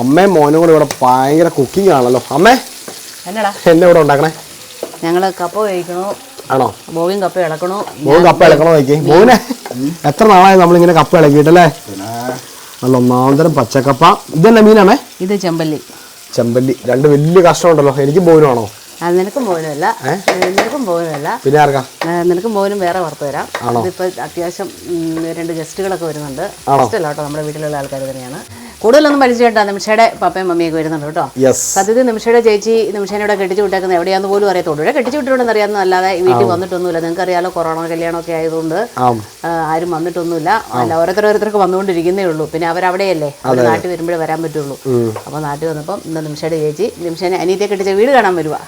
അമ്മയും മോനും കൂടെ ഇവിടെ ഭയങ്കര കുക്കിംഗ് ആണല്ലോ. അമ്മേ എന്നടാ? എന്നെ ഇവിടെ ഉണ്ടാക്കണേ? ഞങ്ങൾ കപ്പ കഴിക്കണോ ആണോ? മോവിൻ കപ്പ ഇളക്കണോ. മോൻ കപ്പ ഇളക്കണോ നോക്കി. മോനെ എത്ര നാളായി നമ്മളിങ്ങനെ കപ്പ ഇളക്കിയിട്ടല്ലേ? നല്ല ഒന്നാന്തരം പച്ചക്കപ്പ. ഇതെന്നെ മീനാണേ? ഇത് ചെമ്പല്ലി. ചെമ്പല്ലി. രണ്ട് വലിയ കഷ്ടമുണ്ടല്ലോ എനിക്കും അത് നിനക്കും പോകാനുമല്ല നിനക്കും പോകാനുമല്ല പിന്നെ ആർക്കാ? നിനക്കും പോകാനും വേറെ വറുത്ത് തരാം. ആണോ? ഇതിപ്പോൾ അത്യാവശ്യം രണ്ട് ഗസ്റ്റുകളൊക്കെ വരുന്നുണ്ട്? ഗസ്റ്റ് അല്ല കേട്ടോ നമ്മുടെ വീട്ടിലുള്ള ആൾക്കാർ തന്നെയാണ്. കൂടുതലൊന്നും പഠിച്ചു കേട്ടോ നിമിഷയുടെ പപ്പയും മമ്മിയൊക്കെ വരുന്നുണ്ട് കേട്ടോ. സത്യത്തിൽ നിമിഷയുടെ ചേച്ചി നിമിഷേനെ ഇവിടെ കെട്ടിച്ചു വിട്ടേക്കുന്നത് എവിടെയാന്ന് പോലും അറിയത്തുള്ളൂ. ഇവിടെ കെട്ടിച്ചു വിട്ടിട്ടുണ്ടെന്ന് അറിയാമെന്ന് അല്ലാതെ വീട്ടിൽ വന്നിട്ടൊന്നുമില്ല. നിങ്ങൾക്ക് അറിയാലോ കൊറോണ കല്യാണമൊക്കെ ആയതുകൊണ്ട് ആരും വന്നിട്ടൊന്നുമില്ല. അല്ല ഓരോരുത്തർ ഓരോരുത്തർക്ക് വന്നുകൊണ്ടിരിക്കുന്നേ ഉള്ളൂ. പിന്നെ അവരവിടെയല്ലേ? അവർ നാട്ടിൽ വരുമ്പോഴേ വരാൻ പറ്റുള്ളൂ. അപ്പോൾ നാട്ടിൽ വന്നപ്പം ഇന്ന് നിമിഷയുടെ ചേച്ചി നിമിഷേനെ അനീതിയെ കെട്ടിച്ച വീട് കാണാൻ വരുവാ.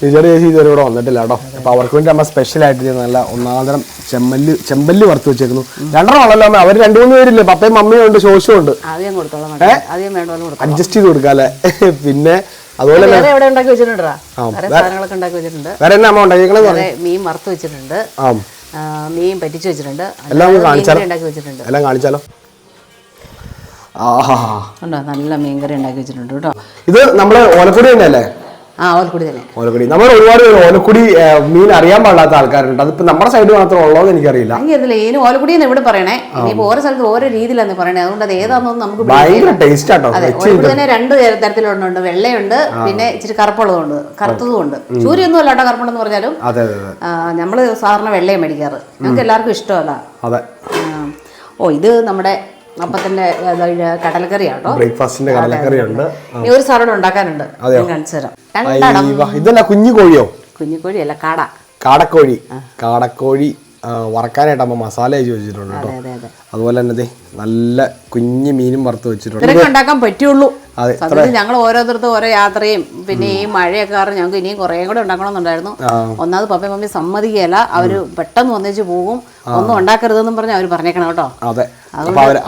വിജയുടെ ചേച്ചി ഇതുവരെ ഇവിടെ വന്നിട്ടില്ല കേട്ടോ. അപ്പൊ അവർക്ക് വേണ്ടി അമ്മ സ്പെഷ്യലായിട്ട് നല്ല ഒന്നാന്തരം ചെമ്മല്ലി ചെമ്പല്ലി വറുത്ത് വെച്ചേക്കുന്നു. രണ്ടെണ്ണം ആണല്ലോ അമ്മ. അവർ രണ്ടു മൂന്ന് പേരില്ലേ? പപ്പയും മമ്മിയും ഉണ്ട് ശോശവും ഉണ്ട്. അഡ്ജസ്റ്റ് ചെയ്ത് കൊടുക്കാം അല്ലേ? പിന്നെ അതുപോലെ വേറെ എന്നാ അമ്മ ഉണ്ടാക്കിയേക്കണെന്ന് പറഞ്ഞു മീൻ വറുത്ത് വെച്ചിട്ടുണ്ട്. മീൻ പറ്റിച്ചു വെച്ചിട്ടുണ്ട്. എല്ലാം കാണിച്ചാലോ? എല്ലാം കാണിച്ചാലോ? ആഹാ. നല്ല മീൻകറി ഉണ്ടാക്കി വെച്ചിട്ടുണ്ട് കേട്ടോ. ഇത് നമ്മൾ ഓലക്കുടി തന്നെയല്ലേ? ആ ഓൽക്കുടി തന്നെ. ഓലക്കുടി. നമ്മൾ ഒരുപാട് ഓലക്കുടി മീൻ അറിയാൻ പാടാത്ത ആൾക്കാരുണ്ട്. അതിപ്പോ നമ്മുടെ സൈഡ് മാത്രം ഉള്ളതെന്ന് എനിക്കറിയില്ല. എനിക്കറിയില്ല ഇതിന് ഓലക്കുടി എന്ന് ഇവിടെ പറയണേ. ഇനിയിപ്പോ ഓരോ സ്ഥലത്ത് ഓരോ രീതിയിലാണ് പറയണേ. അതുകൊണ്ട് അത് ഏതാണെന്നൊന്നും നമുക്ക് ഭയങ്കര ടേസ്റ്റ് ആട്ടോ. അതെ ഓലക്കുടി തന്നെ രണ്ട് തര- തരത്തിലുണ്ട് വെള്ളയുണ്ട് പിന്നെ ഇച്ചിരി കറുപ്പുള്ളതുണ്ട്. കറുത്തതുമുണ്ട് ചൂരിയൊന്നും അല്ല കേട്ടോ കറുപ്പുണ്ടെന്ന് പറഞ്ഞാലും. നമ്മൾ സാധാരണ വെള്ളയും മേടിക്കാറ്. ഞങ്ങൾക്ക് എല്ലാവർക്കും ഇഷ്ടമല്ല. അതെ. ഓ ഇത് നമ്മുടെ അപ്പത്തിന്റെ അതായത് കടലക്കറിയാണ് ബ്രേക്ക്ഫാസ്റ്റിന്റെ കടലക്കറി ഉണ്ട് ഇനി ഒരു സാറോട് ഉണ്ടാക്കാനുണ്ട്. ഞാൻ കാണിച്ചു തരാം രണ്ടടം ഇതല്ല കുഞ്ഞു കോഴിയോ കുഞ്ഞിക്കോഴിയല്ല കാട. കാടക്കോഴി. കാടക്കോഴി. വറക്കാനായിട്ട് അമ്മ മസാല അയച്ചു വെച്ചിട്ടുണ്ട് കേട്ടോ. അതെ അതെ അതുപോലെ തന്നെ നല്ല കുഞ്ഞു മീനും വറുത്ത് വെച്ചിട്ടുണ്ട്. ഉണ്ടാക്കാൻ പറ്റുള്ളൂ. സത്യത്തിൽ ഞങ്ങൾ ഓരോരുത്തർക്കും ഓരോ യാത്രയും പിന്നെ ഈ മഴയൊക്കെ കാരണം ഞങ്ങൾക്ക് ഇനിയും കുറേ കൂടെ ഉണ്ടാക്കണമെന്നുണ്ടായിരുന്നു. ഒന്നാമത് പപ്പയും മമ്മി സമ്മതിക്കുകയല്ല. അവർ പെട്ടെന്ന് വന്നേച്ച് പോകും. ഒന്നും ഉണ്ടാക്കരുതെന്നും പറഞ്ഞ് അവർ പറഞ്ഞേക്കണം കേട്ടോ. അതെ.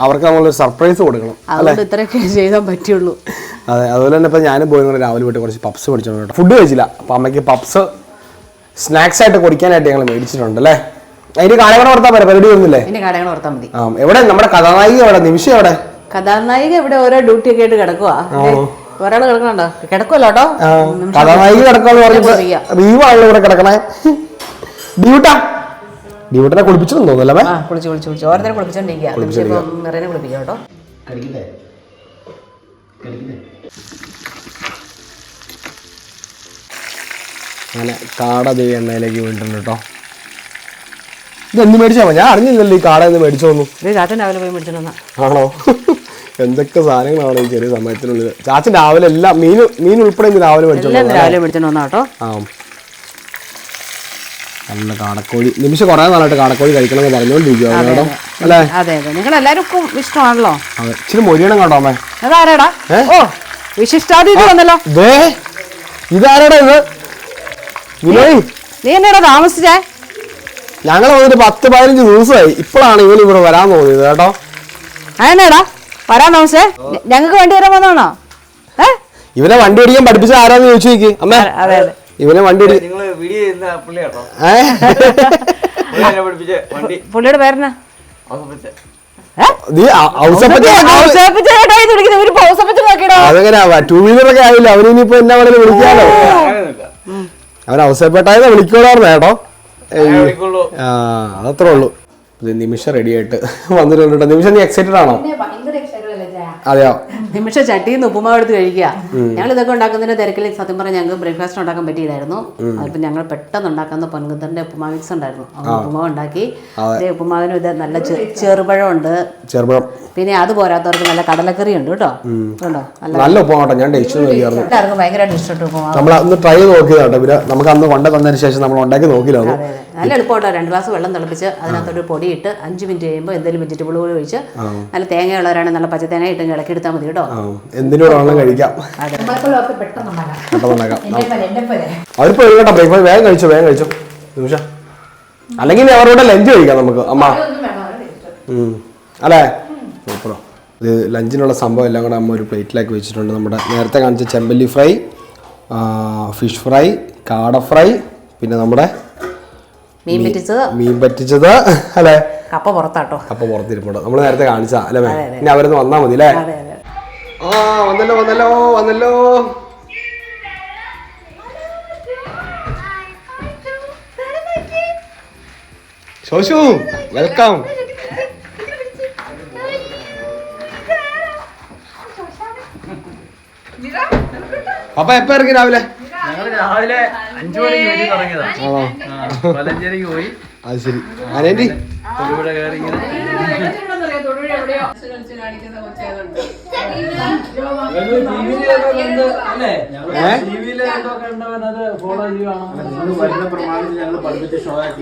അവർക്ക് നമ്മളൊരു സർപ്രൈസ് കൊടുക്കണം അതുകൊണ്ട് ഇത്രയൊക്കെ ചെയ്താൽ പറ്റുള്ളൂ. അതെ അതുപോലെ തന്നെ ഇപ്പൊ ഞാനും പോയി രാവിലെ പോയിട്ട് കുറച്ച് പപ്സ് മേടിച്ചോണ്ട് ഫുഡ് കഴിച്ചില്ല. അപ്പൊ അമ്മയ്ക്ക് പപ്സ് സ്നാക്സ് ആയിട്ട് കുടിക്കാനായിട്ട് ഞങ്ങൾ മേടിച്ചിട്ടുണ്ട് അല്ലേ? അതിന് കാലങ്ങൾ ഓർത്താൽ പോരെ പരിപാടി വരുന്നില്ലേ? കടകൾ ഓർത്താൽ മതി. ആ എവിടെ? നമ്മുടെ കഥാനായിക എവിടെ? നിമിഷം എവിടെ? കഥാനായിക ഇവിടെ ഓരോ ഡ്യൂട്ടി ഒക്കെ ആയിട്ട് കിടക്കുവാ. ഒരാൾ കിടക്കണുണ്ടോ കിടക്കുമല്ലോ കേട്ടോ. ആ, കഥാനായിക കിടക്കാന്ന് പറഞ്ഞപ്പോ റീവാണല്ലോ ഇവിടെ കിടക്കണേ. ഡ്യൂട്ടാ? ഡ്യൂട്ടിനെ കുളിപ്പിച്ചെന്ന് തോന്നുന്നല്ലേ? ആ കുളിച്ച് കുളിച്ച് കുളിച്ച്. ഓരോരുത്തരെ കുളിപ്പിച്ചോണ്ടിരിക്കുക നിമിഷം നിറയെ കുളിപ്പിക്കാം കേട്ടോ. അങ്ങനെ കാട ദേ എണ്ണയിലേക്ക് വീണിട്ടുണ്ട് കേട്ടോ. ഇത് എന്ത് മേടിച്ചാ? ഞാൻ അറിഞ്ഞില്ലല്ലോ ഈ കാട എന്ന് മേടിച്ചോന്നു. ഇത് ചാത്തൻ രാവിലെ പോയി മേടിച്ചിട്ടുണ്ടെന്നാ ആണോ? എന്തൊക്കെ സാധനങ്ങളാണ് ഈ ചെറിയ സമയത്തിനുള്ളിൽ ചാച്ചൻ രാവിലെ എല്ലാം മീൻ മീൻ ഉൾപ്പെടെ ഇന്ന് രാവിലെ മേടിച്ചോണ്ട് രാവിലെ മേടിച്ചോണ്ട് വന്നാ കേട്ടോ. ആ. നല്ല കാടക്കോഴി. നിമിഷം കുറേ നാളായിട്ട് കാടക്കോഴി കഴിക്കണമെന്ന് പറഞ്ഞുകൊണ്ടിരിക്കുകയാണ് മേഡം. അല്ലേ? അതെ അതെ. നിങ്ങൾ എല്ലാവർക്കും ഇഷ്ടമാണല്ലോ. അതെ. ഇച്ചിരി മൊരിയണം കേട്ടോ അമ്മേ? അതാരാടാ? ഓ വിശിഷ്ടാതിഥി വന്നല്ലോ ഇതാരാടാ ഇത്? വിനോയ്. നീ എന്നാടാ താമസിച്ചേ? ഞങ്ങൾ വന്നിട്ട് പത്ത് പതിനഞ്ച് ദിവസമായി. ഇപ്പോഴാണ് ഇവൻ ഇവിടെ വരാൻ തോന്നിയത് കേട്ടോ. അതെന്നാടാ? വരാൻ താമസേ ഞങ്ങൾക്ക് വണ്ടി വരാൻ വന്നാണോ ഇവനെ വണ്ടി ഓടിക്കാൻ പഠിപ്പിച്ച ആരാന്ന് ചോദിച്ചു നോക്കി. അമ്മ. അതെ അതെ ഇവനെ വണ്ടി ഓടി വീഡിയോ ചെയ്യുന്ന പുള്ളിയാട്ടോ ഏ? പഠിപ്പിച്ച വണ്ടി. പുള്ളിയുടെ പേരെന്നാ? ആയില്ല? അവനിനിപ്പോ എന്നാ വേണേലും വിളിക്കാലോ. അവൻ ഔസപ്പേട്ടായെന്ന് വിളിക്കണോ കേട്ടോ. ആ അതത്രേ ഉള്ളൂ. ഇത് നിമിഷം റെഡി ആയിട്ട് വന്നിട്ടുണ്ട്. നിമിഷം നീ എക്സൈറ്റഡ് ആണോ? അതെയോ? നിമിഷ ചട്ടിയിൽ നിന്ന് ഉപ്പുമാവ് എടുത്ത് കഴിക്കുക. ഞങ്ങൾ ഇതൊക്കെ ഉണ്ടാക്കുന്നതിന്റെ തിരക്കിൽ സത്യം പറഞ്ഞാൽ ഞങ്ങൾക്ക് ബ്രേക്ക്ഫാസ്റ്റ് ഉണ്ടാക്കാൻ പറ്റിയില്ലായിരുന്നു. അതിപ്പോൾ ഞങ്ങൾ പെട്ടെന്ന് ഉണ്ടാക്കുന്ന പൊൻകുത്തറിന്റെ ഉപ്പുമാവ് മിക്സ് ഉണ്ടായിരുന്നു. ഉപ്പുമാവ് ഉണ്ടാക്കി. ഉപ്പുമാവിന് ഇത് നല്ല ചെ- ചെറുപഴം ഉണ്ട് ചെറുപഴം. പിന്നെ അത് പോരാത്തവർക്ക് നല്ല കടലക്കറി ഉണ്ട് കേട്ടോ ഉണ്ടോ? നല്ല ഉപ്പമാട്ടോ ഞാൻ എല്ലാവർക്കും ഭയങ്കരമായിട്ട് ഇഷ്ടപ്പെട്ടു ഉപ്പുമാവ്. നമ്മൾ അന്ന് ട്രൈ നോക്കിയതാട്ടോ. നമുക്ക് അന്ന് കൊണ്ട തന്നതിന് ശേഷം നമ്മൾ ഉണ്ടാക്കി നോക്കിയില്ലായിരുന്നു. നല്ല എളുപ്പമാട്ടോ. രണ്ട് ഗ്ലാസ് വെള്ളം തിളപ്പിച്ച് അതിനകത്തൊരു പൊടിയിട്ട് അഞ്ച് മിനിറ്റ് കഴിയുമ്പോൾ എന്തെങ്കിലും വെജിറ്റബിൾ കൂടി ഒഴിച്ച് നല്ല തേങ്ങയുള്ളവരാണെങ്കിൽ നല്ല പച്ച പച്ചത്തേങ്ങ ഇട്ട് ഇളക്കി എടുത്താൽ മതി കേട്ടോ. എന്തിനോടാണ് എന്തിനോട് വേണം കഴിക്കാം. അവരിപ്പോ ബ്രേക്ക്ഫാസ്റ്റ് വേഗം കഴിച്ചു വേഗം കഴിച്ചോ. നിമിഷ. അല്ലെങ്കിൽ അവരോട് ലഞ്ച് കഴിക്കാം നമുക്ക്. അമ്മ. അല്ലേ? സൂപ്പറോ. ഇത് ലഞ്ചിനുള്ള സംഭവം എല്ലാം കൂടെ അമ്മ ഒരു പ്ലേറ്റിലാക്കി വെച്ചിട്ടുണ്ട്. നമ്മുടെ നേരത്തെ കാണിച്ച ചെമ്പല്ലി ഫ്രൈ ഫിഷ് ഫ്രൈ കാട ഫ്രൈ പിന്നെ നമ്മുടെ മീൻ പറ്റിച്ചത് മീൻ പറ്റിച്ചത് അല്ലേ? കപ്പ പുറത്താട്ടോ. കപ്പ പുറത്തിരിപ്പുണ്ട്. നമ്മൾ നേരത്തെ കാണിച്ചാ അല്ലേ? ഇനി അവരൊന്ന് വന്നാ മതി അല്ലേ? ആ വന്നല്ലോ വന്നല്ലോ വന്നല്ലോ. ശോശു വെൽക്കം. പപ്പ എപ്പ ഇറങ്ങി രാവിലെ? ഞങ്ങൾ രാവിലെ അഞ്ചു മണിക്ക് വീട്ടിൽ തുടങ്ങിയതാണ് ആണോ? മലഞ്ചേരിക്ക് പോയി. അത് ശരി. അനേന്റി? തൊടുപുഴ കയറി വരുന്ന പ്രമാണിച്ച് ഞങ്ങൾ പഠിപ്പിച്ച ഷോ ആക്കി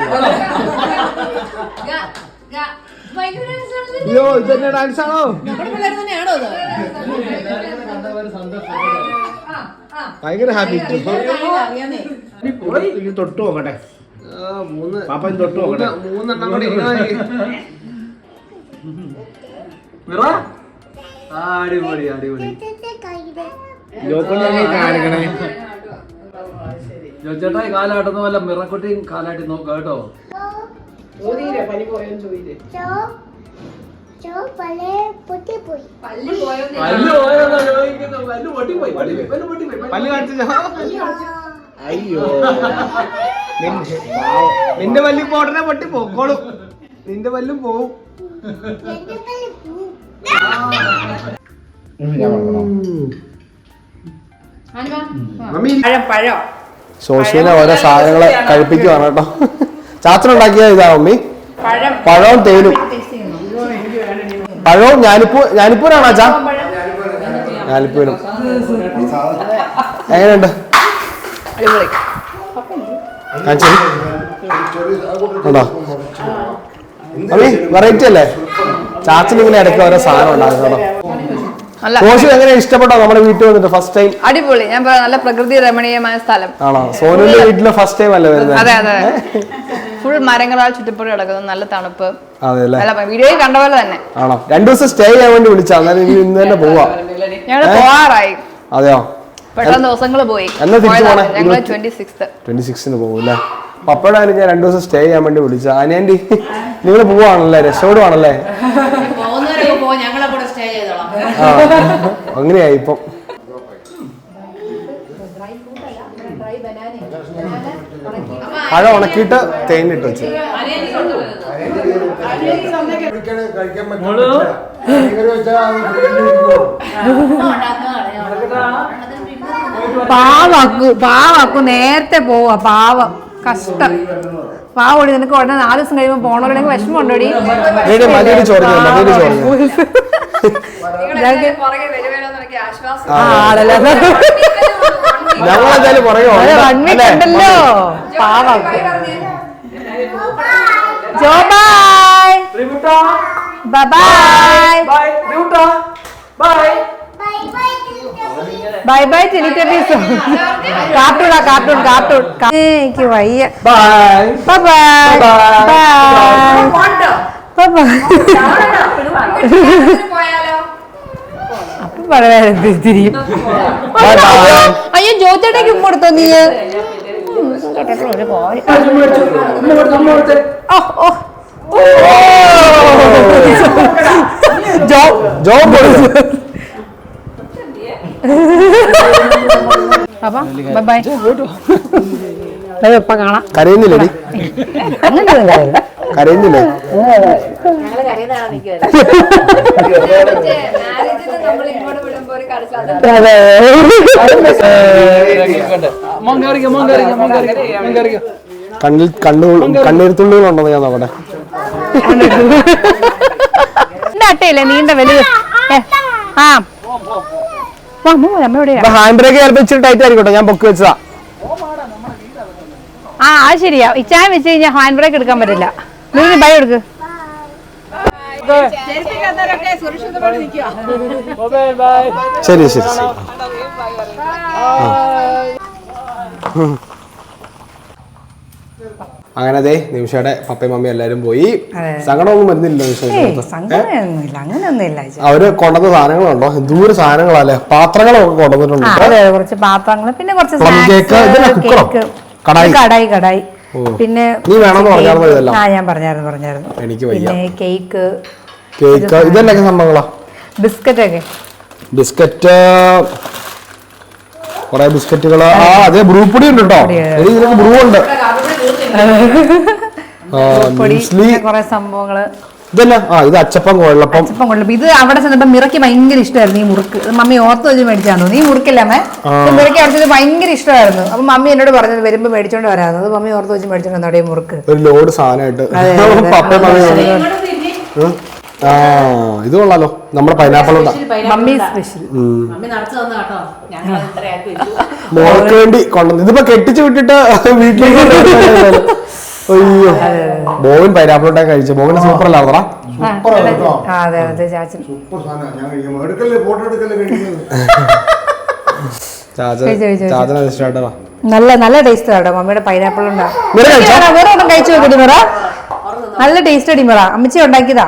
അയ്യോ ഇതന്നെ ഡാൻസ് ആണോ ഭയങ്കര ഹാപ്പി തൊട്ട് നോക്കട്ടെ. മൂന്ന്. പാപ്പ തൊട്ട് നോക്കട്ടെ. മൂന്ന് മൂന്നെണ്ണം കൂടി അടിപൊളി അടിപൊളി. ലോക്കൊണ്ട് കാണിക്കണേ. ജോച്ചേട്ടാ ഈ കാലാട്ടുന്ന പോലെ മിറക്കുട്ടിയും കാലാട്ടി നോക്കാം കേട്ടോ. പനി പോയോ ചോദിക്കുന്നത് പല്ല് പൊട്ടിപ്പോയി. പല്ല് പല്ല് പൊട്ടിപ്പോയി പല്ല് കാണിച്ചോ? അയ്യോ. നിന്റെ പല്ലി പോട്ടനെ പൊട്ടി പൊക്കോളും നിന്റെ പല്ലും പോവും. സോഷ്യല ശോശീനെ ഓരോ സാധനങ്ങളെ കഴിപ്പിക്കുവാണ് കേട്ടോ. ചാച്ചനുണ്ടാക്കിയ ഇതാ മമ്മി. പഴം. പഴവും തേനും. പഴവും ഞാനിപ്പൂ ഞാനിപ്പൂരാണോ അച്ഛാ? ഞാലിപ്പൂരും എങ്ങനെയുണ്ട്? ഉണ്ടോ? വെറൈറ്റി അല്ലേ? ചാച്ചന് ഇങ്ങനെ ഇടയ്ക്ക് ഓരോ സാധനം ഉണ്ടാകും കേട്ടോ നല്ല കോശു എങ്ങനെ ഇഷ്ടപ്പെട്ടോ നമ്മുടെ വീട്ടിൽ വന്നിട്ട് ഫസ്റ്റ് ടൈം അടിപൊളി. ഞാൻ നല്ല പ്രകൃതി രമണീയമായ സ്ഥലം. ആണോ? സോനുവിന്റെ വീട്ടിലെ ഫസ്റ്റ് ടൈം അല്ലേ വരുന്നത്? അതെ അതെ ഫുൾ മരങ്ങളാൽ ചുറ്റപ്പെട്ട് കിടക്കുന്നു നല്ല തണുപ്പ്. അല്ലേ വീഡിയോയിൽ കണ്ട പോലെ തന്നെ. ആണോ? രണ്ടു ദിവസം സ്റ്റേ ചെയ്യാൻ വേണ്ടി വിളിച്ചാ. അന്നേരം ഇനി ഇന്ന് തന്നെ പോവാ. ഞങ്ങൾ പോവാറായി. അതെയോ? പെട്ടെന്ന് ദിവസങ്ങൾ പോയി? ഞങ്ങൾ ട്വന്റി സിക്സ് ട്വന്റി സിക്സിന് പോകും അല്ലേ പപ്പയുടെ കാര്യം ഞാൻ രണ്ടു ദിവസം സ്റ്റേ ചെയ്യാൻ വേണ്ടി വിളിച്ച അനിയന്റി നിങ്ങൾ പോവാണല്ലേ? രക്ഷപ്പെടുവാണല്ലേ അങ്ങനെയായി ഇപ്പം. പഴം ഉണക്കിയിട്ട് തേനിട്ട് വെച്ചു. പാവാക്കു പാവാക്കു നേരത്തെ പോവാ പാവം. കഷ്ടം. പാവോടി നിനക്ക് ഉടനെ നാല് ദിവസം കഴിയുമ്പോ പോണോടെങ്കിൽ വിഷമം ഉണ്ടോടി മടിയുടെ ഞങ്ങളെന്തായാലും പുറകെ അല്ലേ? ഉണ്ടല്ലോ പാവാക്കു ജോ bye. Bye. Bye bye Teletubbies കാർട്ടൂണാ cartoon cartoon. എനിക്ക് വയ്യ. ബൈ. ബൈ. ബൈ ബൈ അപ്പൊ പറയാൻ തിരിയും. അയ്യോ ജോത്തേട്ടേക്ക് ഉമ്മ കൊടുത്തോ നീ ഒരു ഓ ഓ ജോ. അപ്പൊ ബൈ കാണാം കരയുന്നില്ലേ നിൽക്കുന്നത് കണ്ണിൽ കണ്ണു കണ്ണീർത്തുള്ളികളുണ്ടെന്ന് ഞാൻ അവിടെ? അട്ടയില്ലേ? നീണ്ട വലിയ ആ ഹാൻഡ് ബ്രേക്ക് ചിലപ്പോ ഇച്ചിരി ടൈറ്റ് ആയിരിക്കട്ടെ. ഞാൻ പൊക്കി വെച്ചതാ. ആ അത് ശരിയാ. ഇച്ചായം വെച്ച് കഴിഞ്ഞാൽ ഹാൻഡ് ബ്രേക്ക് എടുക്കാൻ പറ്റില്ല. നീ ബൈ എടുക്ക്. ശരി ശരി ശരി. അങ്ങനെ അതെ നിമിഷയുടെ പപ്പയും മമ്മിയും എല്ലാരും പോയി. സങ്കടമൊന്നും വരുന്നില്ല നിമിഷം അങ്ങനെയൊന്നുമില്ല അവർ കൊണ്ടുവന്ന സാധനങ്ങളുണ്ടോ? എന്തോരം സാധനങ്ങളല്ലേ? പാത്രങ്ങളൊക്കെ കൊണ്ടുവന്നിട്ടുണ്ട്. അതെ കുറച്ച് പാത്രങ്ങൾ പിന്നെ കുറച്ച്. കടായി? കടായി കടായി. പിന്നെ നീ വേണമെന്ന് പറഞ്ഞായിരുന്നു. ഞാൻ പറഞ്ഞായിരുന്നു പറഞ്ഞായിരുന്നു. എനിക്ക് കേക്ക് കേക്ക് ഇതെല്ലാം സംഭവങ്ങളാ? ബിസ്ക്കറ്റ് ഒക്കെ ബിസ്ക്കറ്റ് കുറെ ബിസ്ക്കറ്റുകൾ ആ അതെ ബ്രൂ പൊടി ഉണ്ട് കേട്ടോ ഇതിനൊക്കെ ബ്രൂ ഉണ്ട്. ഇതല്ല ആ ഇത് അച്ചപ്പം കൊള്ളപ്പം. അച്ചപ്പം കൊള്ളപ്പം. ഇത് അവിടെ ചെന്നപ്പോ മിറക്ക് ഭയങ്കര ഇഷ്ടമായിരുന്നു ഈ മുറുക്ക്. മമ്മി ഓർത്ത് വെച്ച് മേടിച്ചാണോ നീ മുറുക്കില്ല അമ്മേ? മിറയ്ക്ക് മിറക്ക് അവിടുത്തെ ഭയങ്കര ഇഷ്ടമായിരുന്നു. അപ്പൊ മമ്മി എന്നോട് പറഞ്ഞത് വരുമ്പോ മേടിച്ചോണ്ട് വരാമെന്ന് അത് മമ്മി ഓർത്ത് വെച്ച് മേടിച്ചോണ്ട് വന്നോടെ ഈ മുറുക്ക്. ഒരു ലോഡ് സാധനമായിട്ട്. ആ ഇത് കൊള്ളാലോ. നമ്മുടെ പൈനാപ്പിൾ മമ്മി സ്പെഷ്യൽ മോൾക്ക് വേണ്ടി കൊണ്ടുവന്നു ഇതിപ്പോ കെട്ടിച്ചു വിട്ടിട്ട് വീട്ടിലേക്ക് അയ്യോ. ബോവൻ പൈനാപ്പിൾ ഉണ്ടായി കഴിച്ചു. ബോവന് സൂപ്പർ അതെ അതെ ചാച്ചൻ. ഇഷ്ടമായിട്ടാ നല്ല നല്ല ടേസ്റ്റ് ആട്ടോ മമ്മിയുടെ പൈനാപ്പിൾ ഉണ്ടാ? വേറെ ഒന്നും കഴിച്ചു നോക്കി മിറ നല്ല ടേസ്റ്റ് അടിമറ അമ്മച്ചി ഉണ്ടാക്കിയതാ.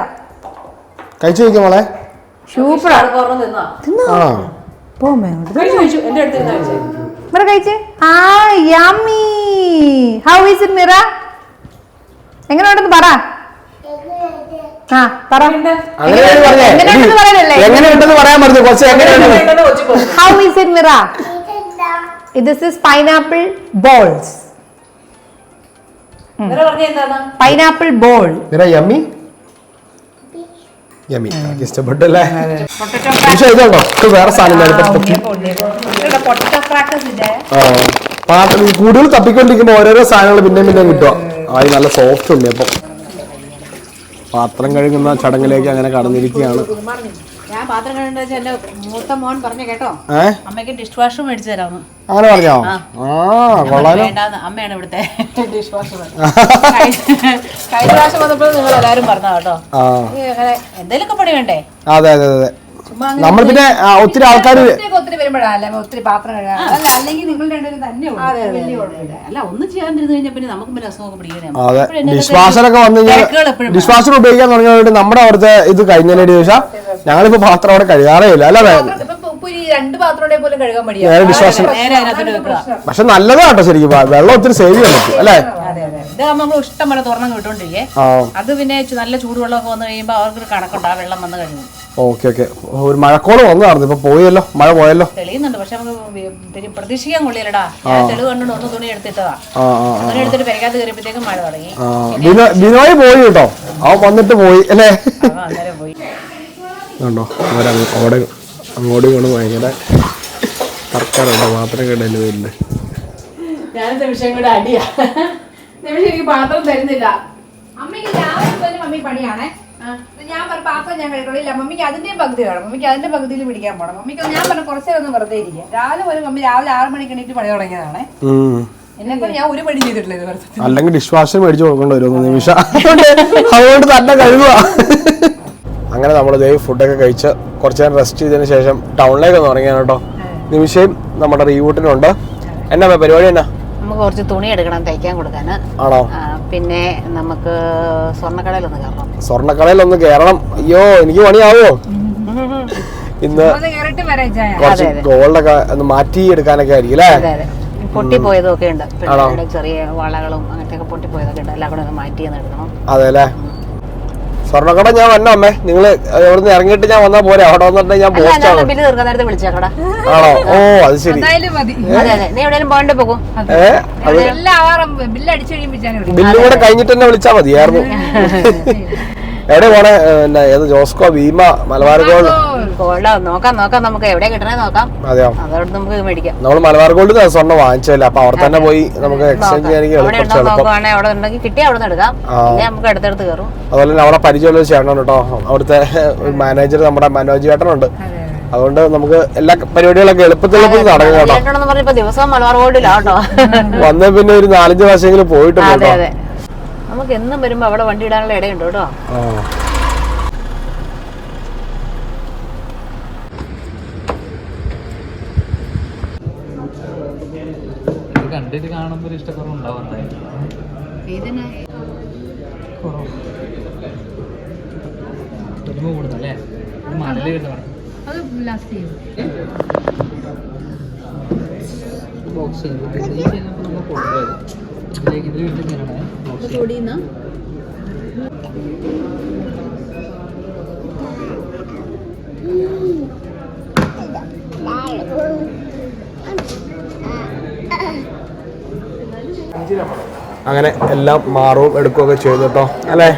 കഴിച്ചു നോക്കിയ മോളെ. സൂപ്പറാ ആ. പോമേ മിറ കഴിച്ചേ ആ yummy how is it Mira എങ്ങനെ ഉണ്ടെന്ന് പറ. ആ പറ. അങ്ങനെയാണ് പറഞ്ഞേ. എങ്ങനെയുണ്ടെന്ന് പറയലല്ലേ? എങ്ങനെയുണ്ടെന്ന് പറയാൻ പറഞ്ഞു കുറച്ച് എങ്ങനെയുണ്ടെന്ന് ഹൗ ഈസ് ഇറ്റ് മിറ ദിസ് ഇസ് പൈനാപ്പിൾ ബോൾസ് വേറെ പറഞ്ഞ എന്താണ് പൈനാപ്പിൾ ബോൾ യമ്മി യമ്മി എനിക്ക് ഇഷ്ടപ്പെട്ടല്ലേ? പക്ഷെ ഇതുണ്ടോ? ഇത് വേറെ സാധനം പൊട്ടറ്റോ ക്രാക്കേഴ്സ് ഇല്ലേ? കൂടുതൽ തപ്പിക്കൊണ്ടിരിക്കുമ്പോ ഓരോരോ സാധനങ്ങൾ പിന്നെയും പിന്നെയും കിട്ടുക ആയി നല്ല സോഫ്റ്റ് ഉണ്ട് അപ്പം പാത്രം കഴുകുന്ന ചടങ്ങിലേക്ക് അങ്ങനെ കടന്നിരിക്കുകയാണ്. ഞാൻ പാത്രം കണ്ടെന്ന് വെച്ചാൽ എന്റെ മൂത്ത മോൻ പറഞ്ഞു കേട്ടോ. ഏ? അമ്മയ്ക്ക് ഡിഷ് വാഷർ മേടിച്ചു തരാമെന്ന് അങ്ങനെ പറഞ്ഞോ? ആ. കൊള്ളാലോ. അമ്മയാണ് ഇവിടുത്തെ ഡിഷ് വാഷർ കഴിഞ്ഞ പ്രാവശ്യം വന്നപ്പോൾ നിങ്ങൾ എല്ലാവരും പറഞ്ഞ കേട്ടോ. ആ. ഈ അങ്ങനെ എന്തെങ്കിലുമൊക്കെ പണി വേണ്ടേ? അതെ അതെ അതെ നമ്മൾ പിന്നെ ഒത്തിരി ആൾക്കാർ ഒത്തിരി ഒത്തിരി പാത്രം കഴുകാൻ? അല്ലെങ്കിൽ നിങ്ങൾ രണ്ടുപേരും തന്നെ. അല്ല ഒന്നും ചെയ്യാതിരുന്നു കഴിഞ്ഞാൽ പിന്നെ നമുക്ക് പിന്നെ അസുഖമൊക്കെ വന്നു കഴിഞ്ഞാൽ ഉപയോഗിക്കാൻ തുടങ്ങിയതുകൊണ്ട് നമ്മുടെ അവിടുത്തെ ഇത് കഴിഞ്ഞല്ലേ ചോദിച്ചാൽ ഞങ്ങളിപ്പോ പാത്രം അവിടെ കഴുകാറേ ഇല്ല അല്ലേ രണ്ട് പോലും കഴുകാൻ നേരെ അതിനകത്തോട്ട് പക്ഷെ നല്ലതാട്ടോ ശരിക്കും വെള്ളം ഒത്തിരി സേവ് ചെയ്യാൻ പറ്റും അല്ലേ? ഇതാകുമ്പോൾ നമ്മൾ ഇഷ്ടം പോലെ തുറന്നു വിട്ടോണ്ടിരിക്കേ. ആ. അത് പിന്നെ നല്ല ചൂടുവെള്ളമൊക്കെ വന്നു കഴിയുമ്പോൾ അവർക്കൊരു കണക്കുണ്ട് ആ വെള്ളം വന്നു കഴിഞ്ഞു ഓക്കെ ഓക്കെ. ഒരു മഴക്കോൾ വന്നതായിരുന്നു ഇപ്പൊ പോയല്ലോ മഴ പോയല്ലോ. തെളിയുന്നുണ്ട് പക്ഷെ നമുക്ക് പ്രതീക്ഷിക്കാൻ കൊള്ളിയല്ലടാ തെളിവ് കണ്ടു ഒന്ന് തുണി എടുത്തിട്ടതാ. ആ ആ ആ. തുണി എടുത്തിട്ട് പെരക്കാത്ത കയറിയപ്പോഴത്തേക്കും മഴ തുടങ്ങി. ആ ബിനോ ബിനോയ് പോയി കേട്ടോ. അവൻ വന്നിട്ട് പോയി അല്ലേ? പോയി. കണ്ടോ? അവരങ്ങ് അവിടെ അങ്ങോട്ടും ഇങ്ങോട്ടും ഭയങ്കര സർക്കാരുണ്ടോ മാത്രം കേട്ടതിന്റെ വരുന്നത് ഞാൻ കൂടെ അടിയാ. നിമിഷം എനിക്ക് പാത്രം തരുന്നില്ല. അമ്മയ്ക്ക് രാവിലെ തന്നെ മമ്മി പണിയാണേ. ഞാൻ പറഞ്ഞ പാത്രം ഞാൻ കഴിക്കണില്ല മമ്മിക്ക് അതിന്റെ പകുതി വേണം. മമ്മിക്ക് അതിന്റെ പകുതിയിൽ പിടിക്കാൻ പോണം. മമ്മിക്ക് ഞാൻ പറഞ്ഞ കുറച്ചേ ഒന്ന് വെറുതെ ഇരിക്കുക രാവിലെ പോലും മമ്മി രാവിലെ ആറ് മണിക്ക് എണീറ്റ് പണി തുടങ്ങിയതാണേ. അല്ലെങ്കിൽ ഡിഷ് വാഷ് മേടിച്ചു കൊടുക്കേണ്ടി വരും. നിമിഷം. അതുകൊണ്ട് തന്നെ കഴുകുക അങ്ങനെ നമ്മൾ ദൈവം ഫുഡൊക്കെ കഴിച്ച് കുറച്ച് നേരം റെസ്റ്റ് ചെയ്തതിന് ശേഷം ടൗണിലേക്ക് ഒന്ന് ഇറങ്ങിയാണ് കേട്ടോ. നിമിഷയും നമ്മുടെ റീവൂട്ടിനുണ്ട്. എന്നാ പരിപാടി എന്നാ? നമുക്ക് കുറച്ച് തുണി എടുക്കണം തയ്ക്കാൻ കൊടുക്കാൻ ആണോ? പിന്നെ നമുക്ക് സ്വർണക്കടയിൽ ഒന്ന് കയറണം. സ്വർണക്കടയിൽ ഒന്ന് കയറണം. അയ്യോ എനിക്ക് പണിയാവോ? ഇന്ന് കുറച്ച് ഗോൾഡൊക്കെ ഒന്ന് മാറ്റി എടുക്കാനൊക്കെ ആയിരിക്കും അല്ലേ? പൊട്ടിപ്പോയതൊക്കെ ഉണ്ട്. ചെറിയ വളകളും അങ്ങനത്തെ പൊട്ടിപ്പോയതൊക്കെ ഉണ്ട്. എല്ലാം കൂടെ ഒന്ന് മാറ്റി എടുക്കണം. അതെ അല്ലേ? സ്വർണക്കട ഞാൻ വന്ന അമ്മേ? നിങ്ങൾ ഇവിടുന്ന് ഇറങ്ങിയിട്ട് ഞാൻ വന്നാ പോരെ? അവിടെ വന്നിട്ട് ഞാൻ പോസ്റ്റ് ആണോ? ഓ അത് ശരി. ബില്ല് കൂടെ കഴിഞ്ഞിട്ട് തന്നെ വിളിച്ചാ മതിയായിരുന്നു എവിടെ പോണേ? ഏത് ജോസ്കോ ഭീമ മലബാർ ഗോൾഡ്? ഗോൾഡ് നോക്കാം നോക്കാം നമുക്ക്. എവിടെ കിട്ടണേ നോക്കാം. അതോട് നമുക്ക് മേടിക്കാം. നമ്മൾ മലബാർ ഗോൾഡ് സ്വർണം വാങ്ങിച്ചല്ലേ അപ്പൊ അവിടെ തന്നെ പോയി നമുക്ക് എക്സ്ചേഞ്ച് ചെയ്യാനെങ്കിൽ അവിടെ ഉണ്ടെങ്കിൽ അവിടെ എടുക്കാം. നമുക്ക് അടുത്തടുത്ത് കയറും. അതുപോലെ തന്നെ അവിടെ പരിചയമുള്ള ചെയ്യണം കേട്ടോ. അവിടുത്തെ മാനേജർ നമ്മുടെ മനോജ് ചേട്ടനുണ്ട്. അതുകൊണ്ട് നമുക്ക് എല്ലാ പരിപാടികളൊക്കെ എളുപ്പത്തിൽ എളുപ്പത്തിൽ നടക്കും വന്ന പിന്നെ ഒരു നാലഞ്ച് പ്രാവശ്യമെങ്കിലും പോയിട്ടുണ്ട് നമുക്ക് എന്നും വരുമ്പോ അവിടെ വണ്ടി ഇടാനുള്ള ഇടയുണ്ട് കേട്ടോ ആ. ഇത് കണ്ടിട്ട് ഇഷ്ടക്കുറവ് ഒരു ഇഷ്ടക്കുറവുണ്ടാവുന്നത് ഒരുമ കൂടുന്നല്ലേ ഇത് മണൽ. കിട്ടുന്നതാണ് അത് ലാസ്റ്റ് ചെയ്യും. ബോക്സ് ഇതിലേക്ക് ഇതിൽ വീട്ടിൽ ബോക്സ് അങ്ങനെ എല്ലാം മാറും എടുക്കുകയൊക്കെ ചെയ്തു കേട്ടോ. അല്ലേ?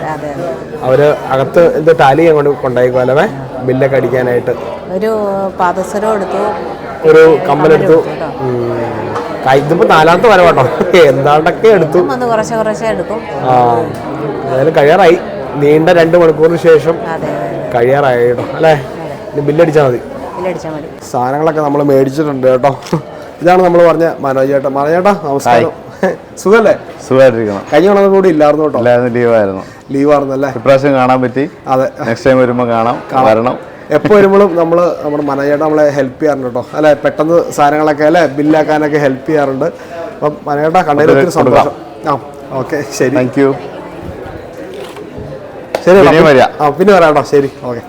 അവർ അകത്ത് എന്ത് ടാലി അങ്ങോട്ട് കൊണ്ടായിക്കോ അല്ലേ ബില്ലൊക്കെ അടിക്കാനായിട്ട്. ഒരു പാദസരം എടുത്തു. ഒരു കമ്മലെടുത്തു ഇതിപ്പോ നാലാമത്തെ വരവാട്ടോ എന്താണ്ടൊക്കെ എടുത്തു. വന്ന് കുറച്ച് കുറച്ചേ എടുക്കും ആ. എന്തായാലും കഴിയാറായി. നീണ്ട രണ്ട് മണിക്കൂറിന് ശേഷം അതെ കഴിയാറായി കേട്ടോ. അല്ലേ? ബില്ലടിച്ചാൽ മതി. ബില്ലടിച്ചാൽ മതി. സാധനങ്ങളൊക്കെ നമ്മൾ മേടിച്ചിട്ടുണ്ട് കേട്ടോ. ഇതാണ് നമ്മൾ പറഞ്ഞ മനോജ് ചേട്ടാ മനോജ് ചേട്ടാ നമസ്കാരം. സുഖല്ലേ? സുഖമായിട്ടിരിക്കണം കഴിഞ്ഞ കണക്ക് കൂടി ഇല്ലായിരുന്നു കേട്ടോ. ലീവായിരുന്നു. ലീവ് ആയിരുന്നല്ലേ ഇപ്രാവശ്യം കാണാൻ പറ്റി. അതെ. നെക്സ്റ്റ് ടൈം വരുമ്പോൾ കാണാം വരണം. എപ്പോൾ വരുമ്പോഴും നമ്മൾ നമ്മുടെ മനോജ് നമ്മളെ ഹെൽപ്പ് ചെയ്യാറുണ്ട് കേട്ടോ. അല്ലെ? പെട്ടെന്ന് സാധനങ്ങളൊക്കെ അല്ലെ ബില്ലാക്കാനൊക്കെ ഹെൽപ്പ് ചെയ്യാറുണ്ട്. അപ്പം മനോജ് ചേട്ടാ കണ്ടതിൽ ഒത്തിരി സന്തോഷം. ആ ഓക്കെ ശരി. താങ്ക് യു ശരി. ആ പിന്നെ വരാം കേട്ടോ. ശരി ഓക്കെ.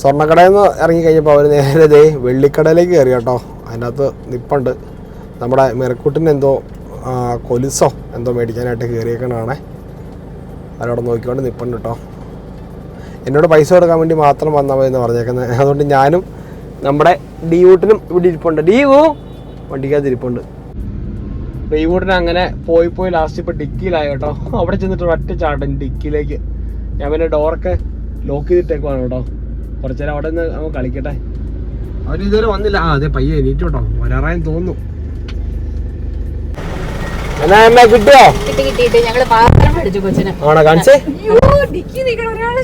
സ്വർണക്കടയിൽ നിന്ന് ഇറങ്ങി കഴിഞ്ഞപ്പോൾ അവർ നേരെ ദേ വെള്ളിക്കടയിലേക്ക് കയറി കേട്ടോ. അതിനകത്ത് നിപ്പുണ്ട്. നമ്മുടെ മെറക്കൂട്ടിന് എന്തോ കൊലുസോ എന്തോ മേടിക്കാനായിട്ട് കയറിയേക്കണാണേ അവരവിടെ നോക്കിക്കൊണ്ട് നിപ്പുണ്ട് കേട്ടോ. എന്നോട് പൈസ കൊടുക്കാൻ വേണ്ടി മാത്രം വന്നാൽ മതി എന്ന് പറഞ്ഞേക്കുന്നത് അതുകൊണ്ട് ഞാനും നമ്മുടെ ഡി വൂട്ടിനും ഇവിടെ ഇരിപ്പുണ്ട്. ഡി ഊ വണ്ടിക്കകത്ത് ഇരിപ്പുണ്ട്. ഡി വൂട്ടിന് അങ്ങനെ പോയി പോയി ലാസ്റ്റ് ഇപ്പോൾ ഡിക്കിയിലായി കേട്ടോ. അവിടെ ചെന്നിട്ട് ഒറ്റ ചാട്ടൻ ഡിക്കിയിലേക്ക്. ഞാൻ പിന്നെ ഡോറൊക്കെ ലോക്ക് ചെയ്തിട്ടേക്കുവാണ് കേട്ടോ. കുറച്ചു നേരം അവിടെ നിന്ന് നമുക്ക് കളിക്കട്ടെ. അവൻ ഇതുവരെ വന്നില്ല. ആ അതെ പയ്യെ എണീറ്റ് കേട്ടോ വരാറായെന്ന് തോന്നുന്നു. എന്നാ അമ്മ കിട്ടിയോ? കിട്ടി കിട്ടിയിട്ട് ഞങ്ങൾ പാത്രം മേടിച്ചു കൊച്ചിന്. ആണോ? കാണിച്ചേ. ഡിക്കി നിൽക്കണ ഒരാൾ.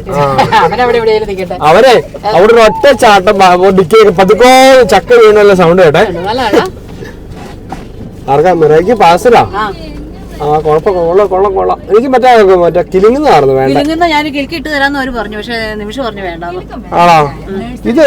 അവനവിടെ എവിടെയാലും നിൽക്കട്ടെ അവരെ അവിടെ ഒരു ഒറ്റ ചാട്ടം ഡിക്കി പതുക്കോ ചക്ക വീണല്ല സൗണ്ട് കേട്ടെ. ആർക്കാ? മിറയ്ക്ക് പാസിലാ? ആ കുഴപ്പം കൊള്ളാം കൊള്ളാം കൊള്ളാം. എനിക്ക് മറ്റേ മറ്റേ കിലിങ്ങുന്നതായിരുന്നു വേണ്ട? കിലുങ്ങുന്ന ഞാൻ കിലുക്കി ഇട്ട് തരാന്ന് അവർ പറഞ്ഞു പക്ഷെ നിമിഷം പറഞ്ഞു വേണ്ട ആണോ? ഇത്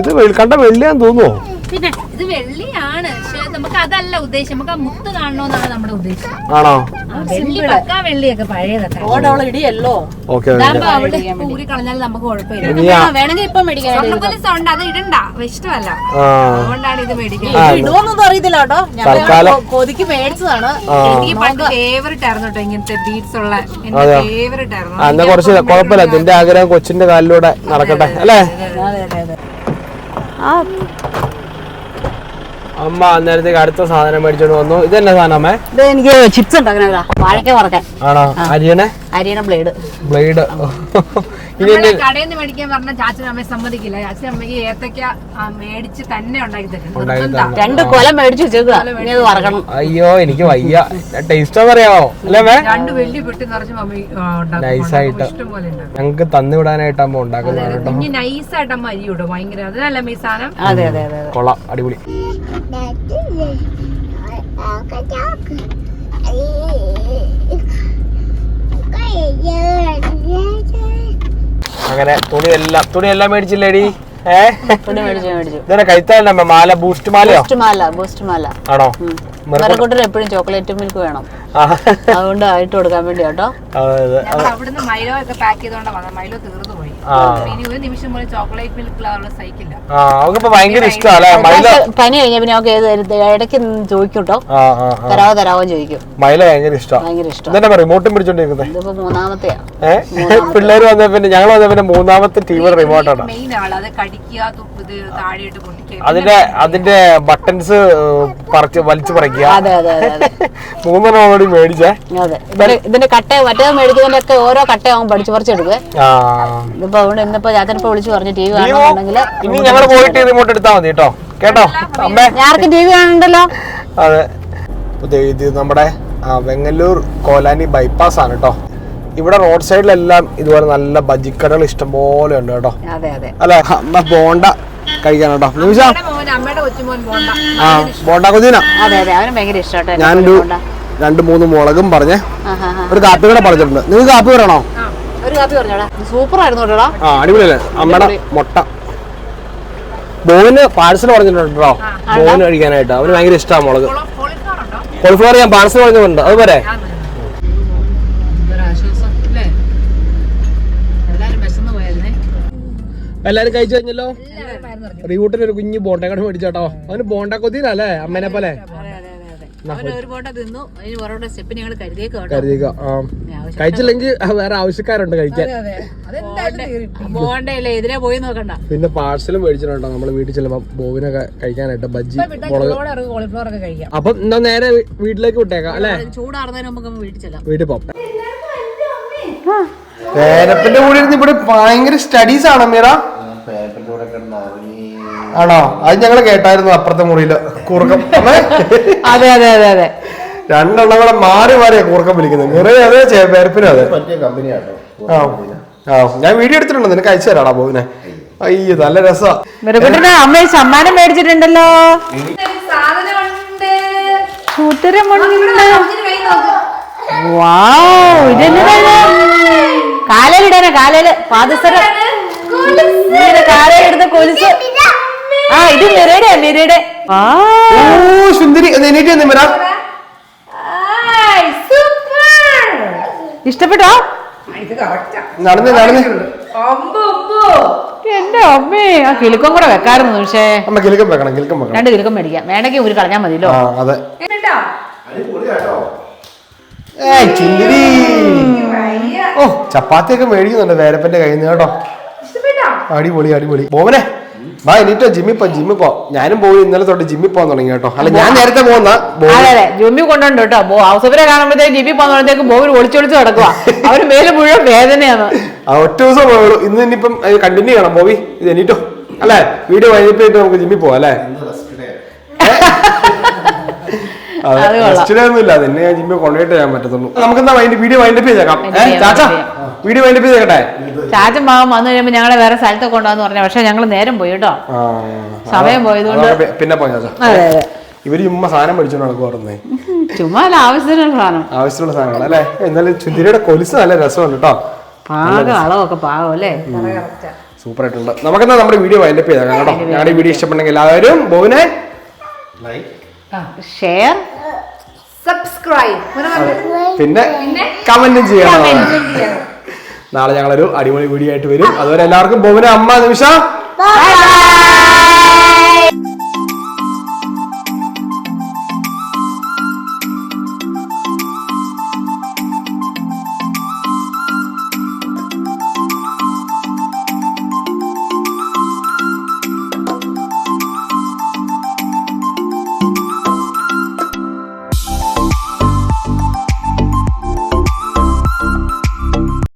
ഇത് കണ്ട വെള്ളിയാന്ന് തോന്നുവോ? പിന്നെ ഇത് വെള്ളിയാണ്. പക്ഷെ നമുക്ക് അതല്ല ഉദ്ദേശം. നമുക്ക് ആ മുത്ത് കാണണമെന്നാണ് നമ്മുടെ ഉദ്ദേശം. ആണോ? ആ, വെള്ളി പക്കാ വെള്ളിയൊക്കെ പഴയതൊക്കെ. ഇടിയല്ലോ. ഓക്കെ ഇതാകുമ്പോ അവിടെ ഊരി കളഞ്ഞാൽ നമുക്ക് കുഴപ്പമില്ല. ഇനി ആ- വേണമെങ്കിൽ ഇപ്പൊ മേടിക്കാൻ സ്വർണക്കൊലിസ് ഉണ്ട്. അത് ഇടണ്ട. ഇഷ്ടമല്ല. ആ. അതുകൊണ്ടാണ് ഇത് മേടിക്കുന്നത്. ഇടുവോന്നൊന്നും അറിയത്തില്ല കേട്ടോ. ഞാൻ തൽക്കാലം- കൊതിക്ക് മേടിച്ചതാണ്. എനിക്ക് പണ്ട് ഫേവറേറ്റ് ആയിരുന്നു കേട്ടോ ഇങ്ങനത്തെ ബീഡ്സ് ഉള്ള. എന്റെ? ഫേവറേറ്റ് ആയിരുന്നു. ആ, എന്നാ കുറച്ച് കുഴപ്പമില്ല. നിന്റെ ആഗ്രഹം കൊച്ചിന്റെ കാലിലൂടെ നടക്കട്ടെ. അല്ലേ? അതെ അതെ അതെ. ആ അമ്മ അന്നേരത്തേക്ക് അടുത്ത സാധനം മേടിച്ചോണ്ട് വന്നു. ഇത് സാധനമേ സാധനം ഇത് എനിക്ക് ചിപ്സ് ഉണ്ടാക്കണതാ വാഴക്ക വറക്കാൻ. ആണോ? അരിയണേ? അരിയണ ബ്ലേഡ് ബ്ലേഡ് കടയിൽ നിന്ന് മേടിക്കാൻ പറഞ്ഞ ചാച്ചനും അമ്മയെ സമ്മതിക്കില്ല. ചാച്ചനും അമ്മയ്ക്ക് ഏത്തക്ക ആ, മേടിച്ച് തന്നെ ഉണ്ടാക്കി തരും. രണ്ട് കൊല മേടിച്ച് വെച്ചേക്കുക ഇനി അത് വറക്കണം. അയ്യോ എനിക്ക് വയ്യ. ടേസ്റ്റ് പറയാമോ അല്ലേ രണ്ട് വലിയ പെട്ടി നിറച്ച് മമ്മി. നൈസായിട്ട് ഞങ്ങൾക്ക് തന്നു വിടാനായിട്ട് അമ്മ ഉണ്ടാക്കുന്നതാണ് നൈസായിട്ട് അമ്മ അരി വിടും ഭയങ്കര അതിനല്ല ഈ സാധനം? അതെ അതെ അതെ അതെ. കൊള്ളാം അടിപൊളി. അങ്ങനെ തുണിയെല്ലാം തുണിയെല്ലാം മേടിച്ചില്ലേടി? ഏ? തുണി എല്ലാം മേടിച്ചില്ലേടി ഇതന്നെ കൈത്താലമ്മ മാല ബൂസ്റ്റ് മാലയോ? ബൂസ്റ്റ് മാല ബൂസ്റ്റ് മാല. ആണോ? മരക്കൂട്ടിന് എപ്പോഴും ചോക്ലേറ്റ് മിൽക്ക് വേണം. ആ, അതുകൊണ്ട് ആയിട്ട് കൊടുക്കാൻ വേണ്ടി കേട്ടോ അവിടുന്ന് മൈലോ ഒക്കെ പാക്ക് ചെയ്തോണ്ടാ മൈലോ തീർന്നു ഇനി ഒരു നിമിഷം പോലും ചോക്ലേറ്റ് മിൽക്ക് സൈക്കില്ല ആ അവക്കിപ്പോ ഭയങ്കര ഇഷ്ടമല്ലേ മൈല പനി കഴിഞ്ഞ പിന്നെ? ഇടയ്ക്ക് ചോദിക്കും കേട്ടോ ആ ആ ആ തരാവോ തരാവോ ചോദിക്കും. മൈല ഭയങ്കര ഇഷ്ടം. ഭയങ്കര ഇഷ്ടം. ഇതന്നെ റിമോട്ടും പിടിച്ചോണ്ടിരിക്കുന്നത് ഇതിപ്പോ മൂന്നാമത്തെയാ. ഏഹ് പിള്ളേര് വന്ന പിന്നെ ഞങ്ങൾ വന്ന പിന്നെ മൂന്നാമത്തെ ടീമിൽ വി റിമോട്ടാണ് മെയിൻ ആൾ അത് കടിക്കുക തുപ്പ് ഇത് താഴെയിട്ട് പൊട്ടിക്കുക അതിന്റെ അതിന്റെ ബട്ടൺസ് പറിച്ച് വലിച്ചു പറിക്കുക. അതെ അതെ അതെ അതെ. മൂന്നെണ്ണം ഓൾറെഡി മേടിച്ചേ. അതെ. ഇതിന്റെ ഇതിന്റെ കട്ട മറ്റേത് മേടിക്കുന്നതിന്റെ ഒക്കെ ഓരോ കട്ടയാവും പഠിച്ചു പറിച്ചെടുക്കുക. ആ ഇതിപ്പോ അതുകൊണ്ട് ഇന്നിപ്പോ ചാത്തനിപ്പോ വിളിച്ചു പറഞ്ഞു. ടി വി അയ്യോ, കാണുന്നുണ്ടെങ്കിൽ ഇനി ഞങ്ങൾ പോയിട്ട് റിമോട്ട് എടുത്താൽ മതി കേട്ടോ. കേട്ടോ? അമ്മേ. ആർക്കും ടി വി കാണണ്ടല്ലോ. അതെ. ഇത് നമ്മുടെ വെങ്ങല്ലൂർ കോലാനി ബൈപ്പാസ് ആണ് കേട്ടോ. ഇവിടെ റോഡ് സൈഡിലെല്ലാം ഇതുപോലെ നല്ല ബജിക്കടകൾ ഇഷ്ടംപോലെ ഉണ്ട് കേട്ടോ. അതെ അല്ലെ? അമ്മ ബോണ്ട കഴിക്കാൻ കേട്ടോ. നിമിഷ. ആ ബോണ്ട കുതിന ഞാനൊരു രണ്ട് മൂന്ന് മുളകും പറഞ്ഞേ ഒരു കാപ്പി കൂടെ പറഞ്ഞിട്ടുണ്ട് നിങ്ങൾക്ക് കാപ്പി പറയണോ ഒരു കാപ്പി പറഞ്ഞോടാ. സൂപ്പർ ആയിരുന്നു കേട്ടോടാ. ആ അടിപൊളിയല്ലേ? അമ്മയുടെ മുട്ട. ബോവിന് പാഴ്സൽ പറഞ്ഞിട്ടുണ്ട്? ബോവിന് കഴിക്കാനായിട്ട്. അവന് ഭയങ്കര ഇഷ്ടമാണ് മുളക്. കോളിഫ്ലവർ ഞാൻ പാഴ്സൽ പറഞ്ഞിട്ടുണ്ട്. പോയായിരുന്നേ. എല്ലാരും കഴിച്ചു കഴിഞ്ഞല്ലോ? റീവൂട്ടിന് ഒരു കുഞ്ഞു ബോണ്ടക്കട മേടിച്ചോട്ടോ. അവന് ബോണ്ട കൊതിയിലല്ലേ അമ്മേനെ പോലെ. കഴിച്ചില്ലെങ്കിൽ വേറെ ആവശ്യക്കാരുണ്ട് കഴിക്കാൻ. പിന്നെ പാഴ്സലും മേടിച്ചിട്ടുണ്ടോ? നമ്മൾ വീട്ടിൽ ചെല്ലുമ്പോ ബോവിനെ കഴിക്കാനായിട്ട് ബജ്ജി മുളക്. കോളിഫ്ലവർ ഒക്കെ കഴിക്കാം. അപ്പം എന്നാ നേരെ വീട്ടിലേക്ക് വിട്ടേക്കാം അല്ലെ? വീട്ടിൽ പോകാം പേരപ്പന്റെ കൂടെ ഇരുന്ന് ഇവിടെ ഭയങ്കര സ്റ്റഡീസ് ആണ് മീറ ആണോ? അത് ഞങ്ങൾ കേട്ടായിരുന്നു അപ്പുറത്തെ മുറിയിൽ. കുറുക്കം അതെ അതെ അതെ അതെ. രണ്ടെണ്ണം കൂടെ മാറി മാറിയാ കുറുക്കം വിളിക്കുന്നത്. മിറയും അതെ ചേ- പേരപ്പനും അതെ. ആ. ആ. ഞാൻ വീഡിയോ എടുത്തിട്ടുണ്ട്. നിനക്ക് അയച്ചു തരാടാ ബോവിനെ അയ്യോ നല്ല രസാ. അമ്മ സമ്മാനം മേടിച്ചിട്ടുണ്ടല്ലോ. കാലിടാനാ കാലയിലിടാനാ കാലയിൽ. പാദസരം. കാലയിലിടുന്ന കൊലുസ്. ആ ഇത് മിറയുടെ മിറയുടെ. ആ. ഓ സുന്ദരി എന്നിട്ട് എണീറ്റ് വന്നേ മിറ. ആയ്, സൂപ്പർ. ഇഷ്ടപ്പെട്ടോ? നടന്ന് നടന്ന്. എന്റെ അമ്മേ. ആ കിലുക്കം കൂടെ വെക്കാറുന്നു പക്ഷേ. അമ്മ കിലുക്കം വെക്കണം കിലുക്കം വെക്കണം. രണ്ട് കിലുക്കം മേടിക്കാം. വേണമെങ്കിൽ ഒരു കളഞ്ഞാ മതിയല്ലോ. ആ അതെ. ചുന്തിരി ഓ ചപ്പാത്തിയൊക്കെ മേടിക്കുന്നുണ്ട് വേരപ്പന്റെ കയ്യിൽ നിന്ന് കേട്ടോ. ഇഷ്ടപ്പെട്ടോ? അടിപൊളി അടിപൊളി. ബോവനെ വാ എനിട്ടോ ജിമ്മി പോ ജിമ്മിൽ പോ. ഞാനും പോയി ഇന്നലെ തൊട്ട് ജിമ്മി പോകാൻ തുടങ്ങി കേട്ടോ. അല്ല ഞാൻ നേരത്തെ പോകുന്ന അതെ അതെ ജുമ്മി കൊണ്ടുണ്ട് കേട്ടോ. ബോ ഹൗസഫിനെ കാണുമ്പോഴത്തേക്ക് ജിമ്മി പോകുമ്പോഴത്തേക്ക് ബോവിൽ ഒളിച്ചൊളിച്ച് കിടക്കുക അവർ മേൽ മുഴുവൻ വേദനയാണ്. ആ ഒറ്റ ദിവസം പോയുള്ളൂ ഇന്ന് ഇനിയിപ്പം കണ്ടിന്യൂ ചെയ്യണം. ബോബി ഇത് എനിട്ടോ അല്ലേ? വീഡിയോ കഴിഞ്ഞിട്ട് നമുക്ക് ജിമ്മി പോവാം അല്ലേ? ഒന്നുമില്ല. നിന്നെ ഞാൻ ജിമ്മിൽ കൊണ്ടുപോയിട്ട് ചെയ്യാൻ പറ്റത്തുള്ളൂ. നമുക്ക് എന്താ വീഡിയോ വൈൻഡപ്പ് ചെയ്തേക്കാം. ചാച്ചാ? വീഡിയോ വൈൻഡപ്പ് ചെയ്തേക്കട്ടെ ചാച്ചൻ പാവം വന്നു കഴിയുമ്പോൾ ഞങ്ങളെ വേറെ സ്ഥലത്തൊക്കെ കൊണ്ടുവന്ന് പറഞ്ഞു. പക്ഷെ ഞങ്ങൾ നേരം പോയി കേട്ടോ. സമയം പോയതുകൊണ്ട് പിന്നെ പോയി അതെ ഇവർ ചുമ്മാ സാധനം മേടിച്ചോണ്ട് നടക്കുവായിരുന്നേ ചുമ്മാ ആവശ്യത്തിനുള്ള സാധനം. ആവശ്യത്തിനുള്ള സാധനങ്ങൾ അല്ലേ? എന്നാലും ചുന്തിരിയുടെ കൊലുസ് നല്ല രസമുണ്ട് കേട്ടോ. പാകം അളവൊക്കെ പാകം അല്ലേ? സൂപ്പർ ആയിട്ടുണ്ട് നമുക്കെന്നാ നമ്മുടെ വീഡിയോ വൈൻഡപ്പ് ചെയ്താൽ കേട്ടോ. ഞങ്ങളുടെ വീഡിയോ ഇഷ്ടപ്പെട്ടെങ്കിൽ എല്ലാവരും ബോവിനെ ഷെയർ സബ്സ്ക്രൈബ് പിന്നെ കമന്റും ചെയ്യണം. നാളെ ഞങ്ങളൊരു അടിപൊളി വീഡിയോ ആയിട്ട് വരും. അതുവരെ എല്ലാവർക്കും ബോബിനെ അമ്മ നിമിഷം.